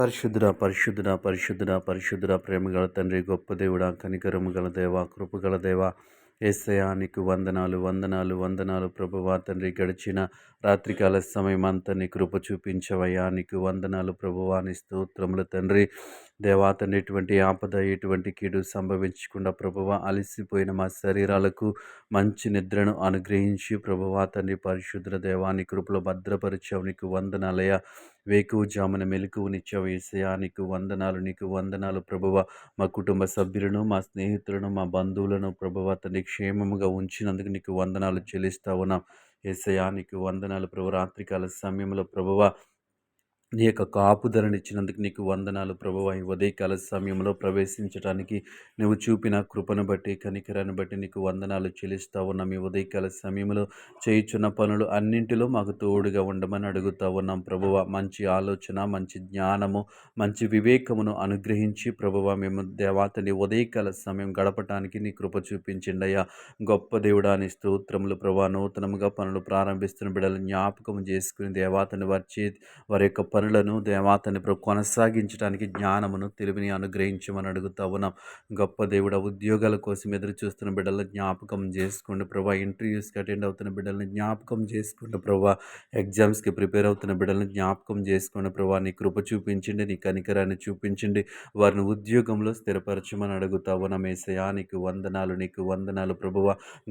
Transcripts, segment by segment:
పరిశుద్ధుడ పరిశుద్ధుడ పరిశుద్ధుడ పరిశుద్ధుడ ప్రేమగల తండ్రి గొప్ప దేవుడా కనికరము గల దేవ కృపగల దేవ ఏసయానికి వందనాలు వందనాలు వందనాలు ప్రభువా తండ్రి గడిచిన రాత్రికాల సమయం అంతా నీ కృప చూపించవయ్యా నీకు వందనాలు ప్రభువా నీ స్తోత్రములు తండ్రి. దేవాత ఎటువంటి ఆపద ఎటువంటి కీడు సంభవించకుండా ప్రభువ అలసిపోయిన మా శరీరాలకు మంచి నిద్రను అనుగ్రహించి ప్రభువ తండ్రి పరిశుద్ధ దేవాని కృపలో భద్రపరిచావు. నీకు వందనాలయ వేకువు జామున మెలకువనిచ్చావు ఏసయా నీకు వందనాలు నీకు వందనాలు ప్రభువ. మా కుటుంబ సభ్యులను మా స్నేహితులను మా బంధువులను ప్రభువ తండ్రి క్షేమముగా ఉంచినందుకు నీకు వందనాలు చెల్లిస్తా ఉన్నాం. ఏసయా నీకు వందనాలు ప్రభు. రాత్రికాల సమయంలో ప్రభువ నీ యొక్క కాపుదలనిచ్చినందుకు నీకు వందనాలు ప్రభు ఈ ఉదయకాల సమయంలో ప్రవేశించడానికి నువ్వు చూపిన కృపను బట్టి కనికరాన్ని బట్టి నీకు వందనాలు చెల్లిస్తా ఉన్నాం. మీ ఉదయకాల సమయంలో చేయుచున్న పనులు అన్నింటిలో మాకు తోడుగా ఉండమని అడుగుతా ఉన్నాం ప్రభువ. మంచి ఆలోచన మంచి జ్ఞానము మంచి వివేకమును అనుగ్రహించి ప్రభువ మేము దేవాతని ఉదయకాల సమయం గడపటానికి నీ కృప చూపించిండయ్యా గొప్ప దేవుడాని స్తోత్రములు ప్రభా నూతనముగా పనులు ప్రారంభిస్తున్న బిడ్డలు జ్ఞాపకం చేసుకుని దేవాతని వచ్చి వారి యొక్క పనులను దేవాతని కొనసాగించడానికి జ్ఞానమును తెలివిని అనుగ్రహించమని అడుగుతా ఉన్నాం. గొప్ప దేవుడ ఉద్యోగాల కోసం ఎదురు చూస్తున్న బిడ్డలను జ్ఞాపకం చేసుకోండి ప్రభా. ఇంటర్వ్యూస్కి అటెండ్ అవుతున్న బిడ్డలను జ్ఞాపకం చేసుకోండి ప్రభా. ఎగ్జామ్స్కి ప్రిపేర్ అవుతున్న బిడ్డలను జ్ఞాపకం చేసుకోండి ప్రభా. నీ కృప చూపించండి నీ కనికరాన్ని చూపించండి. వారిని ఉద్యోగంలో స్థిరపరచమని అడుగుతా ఉన్నాం. ఏసయా నీకు వందనాలు నీకు వందనాలు ప్రభువ.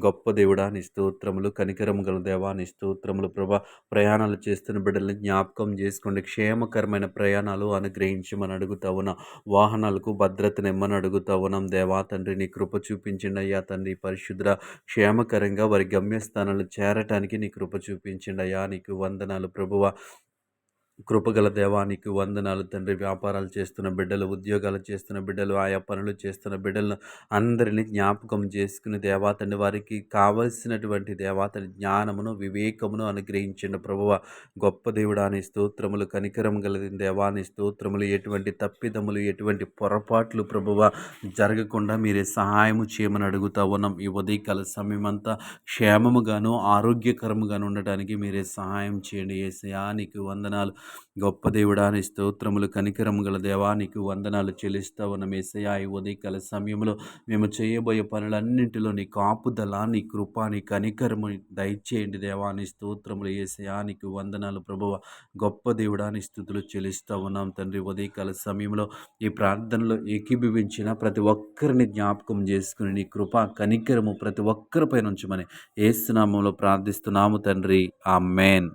గొప్ప దేవుడా నీ స్తోత్రములు కనికరము గల దేవా నీ స్తోత్రములు ప్రభా. ప్రయాణాలు చేస్తున్న బిడ్డలను జ్ఞాపకం చేసుకోండి. క్షేమకరమైన ప్రయాణాలు అనుగ్రహించమని అడుగుతా వాహనాలకు భద్రత నిమ్మని అడుగుతా దేవా తండ్రి నీ కృప చూపించండి అయ్యా తండ్రి. పరిశుద్ర క్షేమకరంగా వారి గమ్యస్థానాలు చేరటానికి నీ కృప చూపించండి అయ్యా. నీకు వందనాలు ప్రభువ. కృపగల దేవానికి వందనాలు తండ్రి. వ్యాపారాలు చేస్తున్న బిడ్డలు ఉద్యోగాలు చేస్తున్న బిడ్డలు ఆయా పనులు చేస్తున్న బిడ్డలను అందరినీ జ్ఞాపకం చేసుకుని దేవాతండి వారికి కావలసినటువంటి దేవాతని జ్ఞానమును వివేకమును అనుగ్రహించండి ప్రభువ. గొప్ప దేవుడాని స్తోత్రములు కనికరం కలిగిన దేవాని స్తోత్రములు ఎటువంటి తప్పిదములు ఎటువంటి పొరపాట్లు ప్రభువ జరగకుండా మీరే సహాయము చేయమని అడుగుతా ఉన్నాం. ఈ ఉదయకాల సమయమంతా క్షేమముగాను ఆరోగ్యకరముగాను ఉండటానికి మీరే సహాయం చేయండి. ఏసయానికి వందనాలు. గొప్ప దేవుడాని స్తోత్రములు కనికరము గల దేవానికి వందనాలు చెల్లిస్తా ఉన్న మేసయా ఈ ఉదయకాల సమయంలో మేము చేయబోయే పనులన్నింటిలో నీ కాపుదల నీ కృప నీ కనికరము దయచేయండి దేవాని స్తోత్రములు ఏసయానికి వందనాలు ప్రభువ. గొప్ప దేవుడాని స్థుతులు చెల్లిస్తూ ఉన్నాం తండ్రి. ఉదయకాల సమయంలో ఈ ప్రార్థనలో ఏకీభవించిన ప్రతి ఒక్కరిని జ్ఞాపకం చేసుకుని నీ కృప కనికరము ప్రతి ఒక్కరిపై నుంచమని ఏసునామంలో ప్రార్థిస్తున్నాము తండ్రి. ఆ మేన్